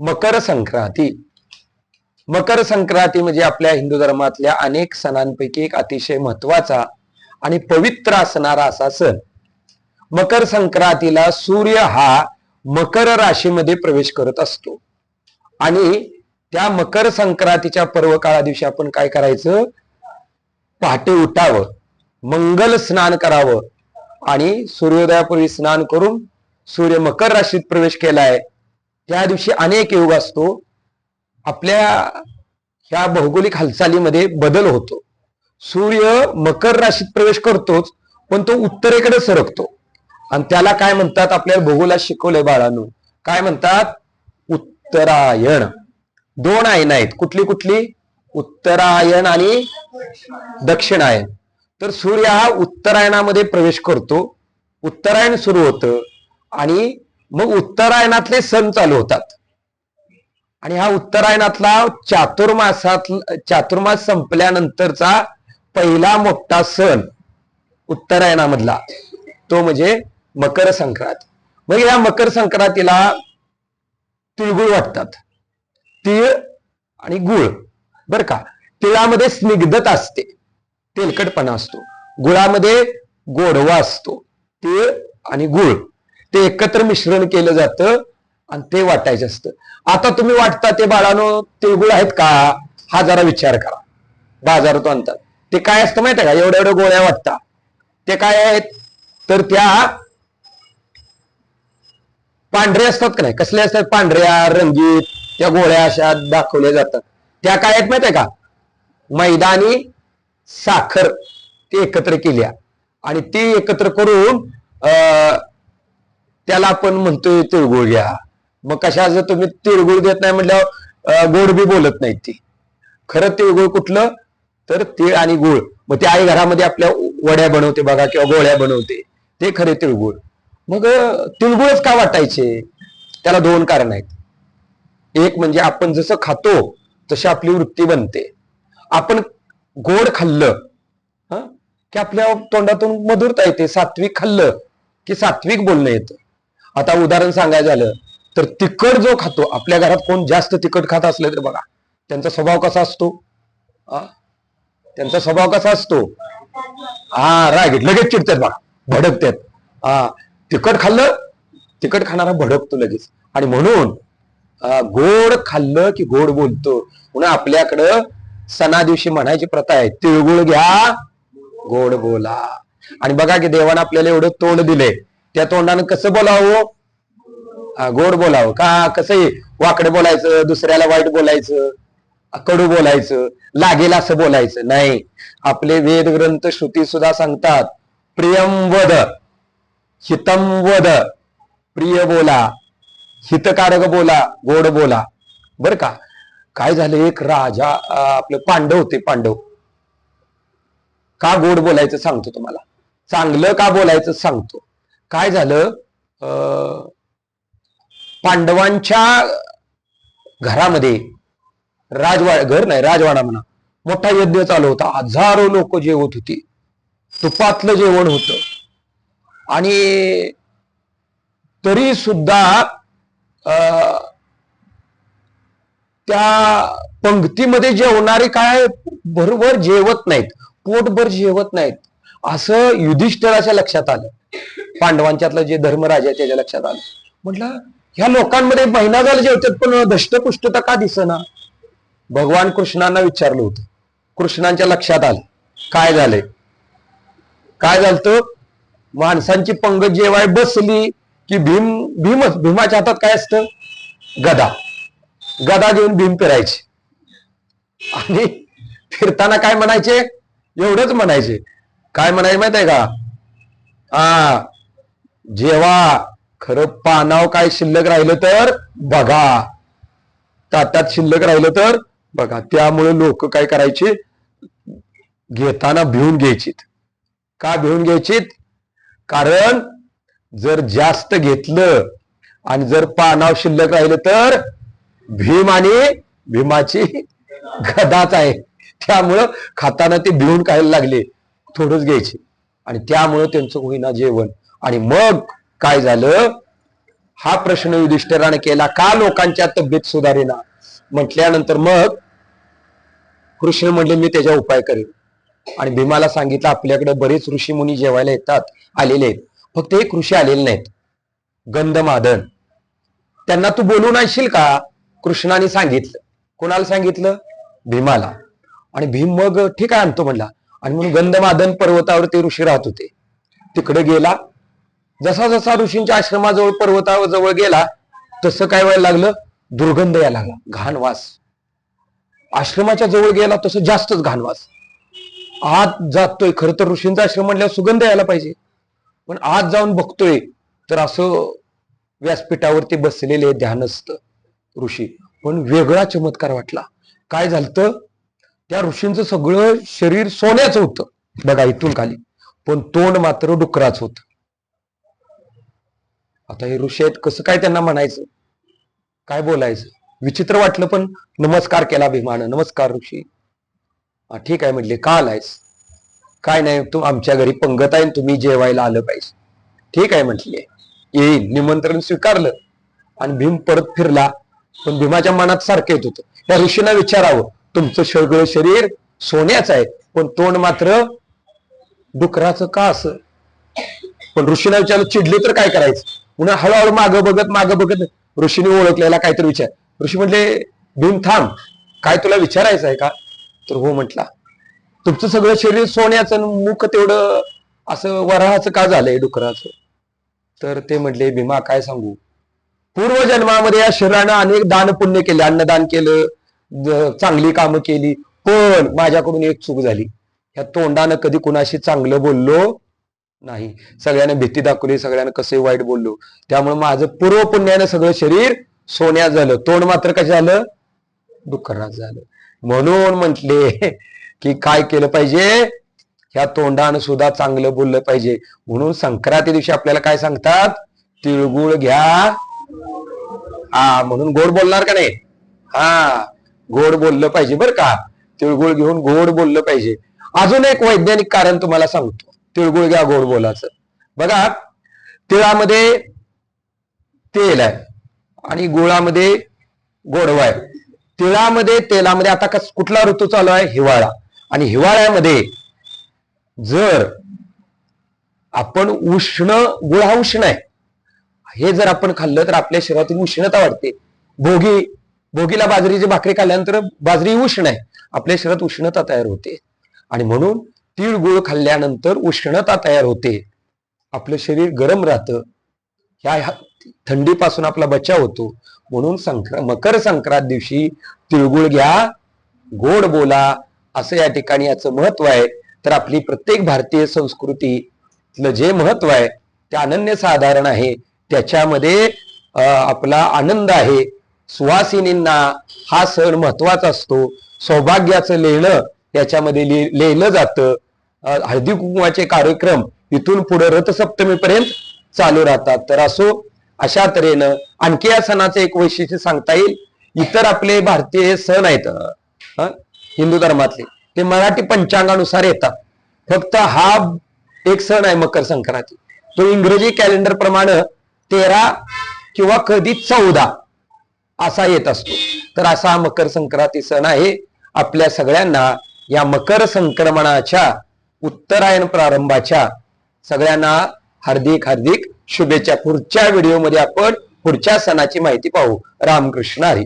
मकर संक्रांती. मकर संक्रांती म्हणजे आपल्या हिंदू धर्मातल्या अनेक सणांपैकी एक अतिशय महत्त्वाचा आणि पवित्र असणारा असा सण. मकर संक्रांतीला सूर्य हा मकर राशीमध्ये प्रवेश करत असतो. आणि त्या मकर संक्रांतीच्या पर्व काळा दिवशी आपण काय करायचं? पहाटे उठावं मंगल स्नान करावं आणि सूर्योदयापूर्वी स्नान करून सूर्य मकर राशीत प्रवेश केलाय. त्या दिवशी अनेक योग असतो आपल्या ह्या भौगोलिक हालचालीमध्ये बदल होतो. सूर्य मकर राशीत प्रवेश करतोच पण तो उत्तरेकडे सरकतो. आणि त्याला काय म्हणतात आपल्याला भूगोलात शिकवलंय बाळांनो? काय म्हणतात? उत्तरायण. दोन आयन आहेत. कुठली कुठली? उत्तरायण आणि दक्षिणायन. तर सूर्य हा उत्तरायणामध्ये प्रवेश करतो. उत्तरायण सुरू होतं आणि मग उत्तरायणातले सण चालू होतात. आणि हा उत्तरायणातला चातुर्मासात चातुर्मास संपल्यानंतरचा पहिला मोठा सण उत्तरायणामधला तो म्हणजे मकर संक्रांत. मग या मकर संक्रांतीला तिळगुळ वाटतात. तीळ आणि गुळ बर का? तिळामध्ये स्निग्धता असते. तेलकटपणा असतो. गुळामध्ये गोडवा असतो. तीळ आणि गुळ. ते एकत्र मिश्रण केलं जातं आणि ते वाटायचं असतं. आता तुम्ही वाटता ते बाळानो तिळगुळ आहेत का? हा जरा विचार करा. बाजारात आणतात. ते काय असतं माहितीये का? एवढ्या एवढ्या गोळ्या वाटता ते काय आहेत? तर त्या पांढरे असतात का नाही? कसले असतात? पांढऱ्या रंगीत त्या गोळ्या अशा दाखवल्या जातात. त्या काय आहेत माहितीये का? मैदानी साखर. ते एकत्र केल्या. आणि ती एकत्र करून अं, त्याला आपण म्हणतोय तिळगुळ घ्या. मग कशा जर तुम्ही तिळगुळ देत नाही म्हटल्यावर गोड बी बोलत नाही ती. खरं तिळगुळ कुठलं? तर तीळ आणि गुळ. मग ते आई घरामध्ये आपल्या वड्या बनवते बघा किंवा गोळ्या बनवते. ते खरे तिळगुळ. मग तिळगुळच का वाटायचे? त्याला दोन कारण आहेत. एक म्हणजे आपण जसं खातो तशी आपली वृत्ती बनते. आपण गोड खाल्लं हा की आपल्या तोंडातून मधुरता येते. सात्विक खाल्लं की सात्विक बोलणं येतं. आता उदाहरण सांगायचं झालं तर तिखट जो खातो आपल्या घरात कोण जास्त तिखट खात असले तर बघा त्यांचा स्वभाव कसा असतो? त्यांचा स्वभाव कसा असतो? हा राग लगेच चिडतात बघा भडकतात. हा तिखट खाल्लं तिखट खाणारा भडकतो लगेच. आणि म्हणून गोड खाल्लं की गोड बोलतो. म्हणून आपल्याकडं सणा दिवशी म्हणायची प्रथा आहे तिळगुळ घ्या गोड बोला. आणि बघा की देवानं आपल्याला एवढं तोंड दिलंय. त्या तोंडानं कसं बोलावं? हा, गोड बोलावं. का कसं वाकडे बोलायचं दुसऱ्याला वाईट बोलायचं कडू बोलायचं लागेल असं बोलायचं? नाही. आपले वेद ग्रंथ श्रुती सुद्धा सांगतात प्रियम वद हितम वद. प्रिय बोला हितकारक बोला गोड बोला. बर का? काय झालं? एक राजा आपले पांडव होते पांडव. का गोड बोलायचं सांगतो तुम्हाला? चांगलं का बोलायचं सांगतो? काय झालं? अं, पांडवांच्या घरामध्ये राजवा घर नाही राजवाडा म्हणा मोठा यज्ञ चालू होता. हजारो लोक जेवत होती. तुपातलं जेवण होतं. आणि तरी सुद्धा अं, त्या पंक्तीमध्ये जेवणारे काय बरोबर जेवत नाहीत. पोटभर जेवत नाहीत. असं युधिष्ठिराच्या लक्षात आलं. पांडवांच्यातलं जे धर्मराज आहे त्याच्या लक्षात आलं. म्हटलं ह्या लोकांमध्ये महिना झाला जेवतात पण दष्टपुष्टता का दिसना? भगवान कृष्णांना विचारलं होतं. कृष्णांच्या लक्षात आलं. काय झालंय? काय झालं माणसांची पंगत जेवाय बसली की भीम भीमच भीमाच्या हातात काय असतं? गदा. गदा घेऊन भीम फिरायचे. आणि फिरताना काय म्हणायचे? एवढंच म्हणायचे. काय म्हणायचे माहीत आहे का? हा. जेव्हा खरं पानाव काय शिल्लक राहिलं तर बघा. ताटात शिल्लक राहिलं तर बघा. त्यामुळे लोक काय करायचे? घेताना भिवून घ्यायचीत. का भिवून घ्यायचीत? कारण जर जास्त घेतलं आणि जर पानाव शिल्लक राहिलं तर भीम आणि भीमाची गदाच आहे. त्यामुळं खाताना ते भिवून खायला लागले. थोडंच घ्यायचे. आणि त्यामुळं त्यांचं होईना जेवण. आणि मग काय झालं? हा प्रश्न युधिष्ठिराने केला का लोकांच्या तब्येत सुधारेना? म्हटल्यानंतर मग कृष्ण म्हणले मी त्याच्या उपाय करेन. आणि भीमाला सांगितलं आपल्याकडे बरेच ऋषी मुनी जेवायला येतात आलेले आहेत. फक्त हे कृषी आलेले नाहीत गंधमादन. त्यांना तू बोलून आणशील का? कृष्णाने सांगितलं. कोणाला सांगितलं? भीमाला. आणि भीम मग ठीक आहे आणतो म्हणला. आणि म्हणून गंधमादन पर्वतावर ते ऋषी राहत होते. तिकडे गेला. जसा जसा ऋषींच्या आश्रमाजवळ पर्वतावर जवळ गेला तसं काय व्हायला लागलं? दुर्गंध यायला लागला. घाणवास. आश्रमाच्या जवळ गेला तसं जास्तच घाणवास. आत जातोय. खरं तर ऋषींचा आश्रम म्हणल्यावर सुगंध यायला पाहिजे. पण आत जाऊन बघतोय तर असं व्यासपीठावरती बसलेले ध्यानस्थ ऋषी. पण वेगळा चमत्कार वाटला. काय झालं त्या ऋषींचं सगळं शरीर सोन्याचं होतं. बघा इथून खाली. पण तोंड मात्र डुकराच होत. आता हे ऋषी आहेत कसं काय त्यांना म्हणायचं? काय बोलायचं? विचित्र वाटलं पण नमस्कार केला भीमानं. नमस्कार ऋषी. हा ठीक आहे म्हटले का आलायस? काय नाही तू आमच्या घरी पंगत आहे तुम्ही जेवायला आलं पाहिजे. ठीक आहे म्हटले. येईल निमंत्रण स्वीकारलं. आणि भीम परत फिरला. पण भीमाच्या मनात सारखं येत होतं. त्या ऋषीना विचारावं तुमचं सगळं शरीर सोन्याचं आहे. पण तोंड मात्र डुकराचं का असं? पण ऋषीने विचारलं चिडले तर काय करायचं? म्हणून हळूहळू मागं बघत मागं बघत ऋषीने ओळखलेला काहीतरी विचार. ऋषी म्हटले भीम थांब. काय तुला विचारायचं आहे का? तर हो म्हटला तुमचं सगळं शरीर सोन्याचं आणि मुख तेवढं असं वराहाचं का झालंय डुकराचं? तर ते म्हटले भीमा काय सांगू? पूर्वजन्मामध्ये या शरीरानं अनेक दान पुण्य केले अन्नदान केलं चांगली कामं केली पण माझ्याकडून एक चूक झाली. ह्या तोंडानं कधी कुणाशी चांगलं बोललो नाही. सगळ्यांना भीती दाखवली सगळ्यांना कसे वाईट बोललो. त्यामुळे माझं पूर्व पुण्यानं सगळं शरीर सोन्यात झालं. तोंड मात्र कसं झालं? डुकरात झालं. म्हणून म्हटले की काय केलं पाहिजे? ह्या तोंडानं सुद्धा चांगलं बोललं पाहिजे. म्हणून संक्रांती दिवशी आपल्याला काय सांगतात? तिळगुळ घ्या. हा म्हणून गोड बोलणार का नाही? हा. गोड बोललं पाहिजे बरं का. तिळगुळ घेऊन गोड बोललं पाहिजे. अजून एक वैज्ञानिक कारण तुम्हाला सांगतो. तिळगुळ घ्या गोड बोलाचं बघा तिळामध्ये तेल आहे आणि गुळामध्ये गोडवा आहे. तिळामध्ये तेलामध्ये आता कस कुठला ऋतू चालू आहे? हिवाळा. आणि हिवाळ्यामध्ये जर आपण उष्ण गुळ हा उष्ण आहे. हे जर आपण खाल्लं तर आपल्या शरीरातील उष्णता वाढते. भोगी भोगीला बाजरीची भाकरी खाल्ल्यानंतर बाजरी उष्ण आहे. आपल्या शरीरात उष्णता तयार होते. आणि म्हणून तीळ गुळ खाल्ल्यानंतर उष्णता तयार होते. आपलं शरीर गरम राहतं. ह्या ह्या थंडीपासून आपला बचाव होतो. म्हणून संक्रा मकर संक्रांत दिवशी तिळगुळ घ्या. गोड बोला. असं या ठिकाणी याचं महत्त्व आहे. तर आपली प्रत्येक भारतीय संस्कृतीतलं जे महत्त्व आहे ते अनन्य साधारण आहे. त्याच्यामध्ये आपला आनंद आहे. सुवासिनींना हा सण महत्त्वाचा असतो. सौभाग्याचं लेणं याच्यामध्ये लिहिलं जातं. हळदी कुंकवाचे कार्यक्रम इथून पुढे रथसप्तमीपर्यंत चालू राहतात. तर असो अशा तऱ्हेनं आणखी या सणाचं एक वैशिष्ट्य सांगता येईल. इतर आपले भारतीय सण आहेत. हिंदू धर्मातले. ते मराठी पंचांगानुसार येतात. फक्त हा एक सण आहे मकर संक्रांती. तो इंग्रजी कॅलेंडर प्रमाणे तेरा किंवा कधी चौदा असा येत असतो. तर असा हा मकर संक्रांती सण आहे. आपल्या सगळ्यांना या मकर संक्रमणाच्या उत्तरायण प्रारंभाच्या सगळ्यांना हार्दिक हार्दिक शुभेच्छा. पुढच्या व्हिडिओमध्ये आपण पुढच्या सणाची माहिती पाहू. रामकृष्ण हरी.